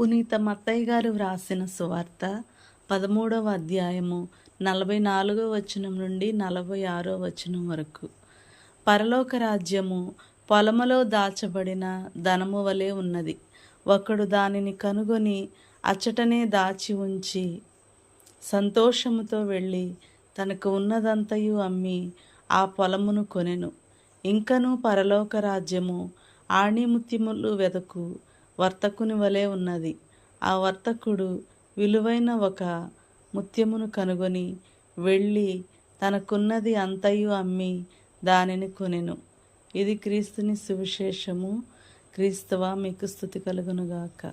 పునీత మత్తయ్య గారు వ్రాసిన సువార్త పదమూడవ అధ్యాయము నలభై నాలుగో వచనం నుండి నలభై ఆరో వచనం వరకు. పరలోక రాజ్యము పొలములో దాచబడిన ధనము వలె ఉన్నది. ఒకడు దానిని కనుగొని అచ్చటనే దాచి ఉంచి సంతోషముతో వెళ్ళి తనకు ఉన్నదంతయు అమ్మి ఆ పొలమును కొనెను. ఇంకనూ పరలోక రాజ్యము ఆణిముత్యములు వెదకు వర్తకుని వలె ఉన్నది. ఆ వర్తకుడు విలువైన ఒక ముత్యమును కనుగొని వెళ్ళి తనకున్నది అంతయు అమ్మి దానిని కొనెను. ఇది క్రీస్తుని సువిశేషము. క్రీస్తువా మీకు స్థుతి కలుగునుగాక.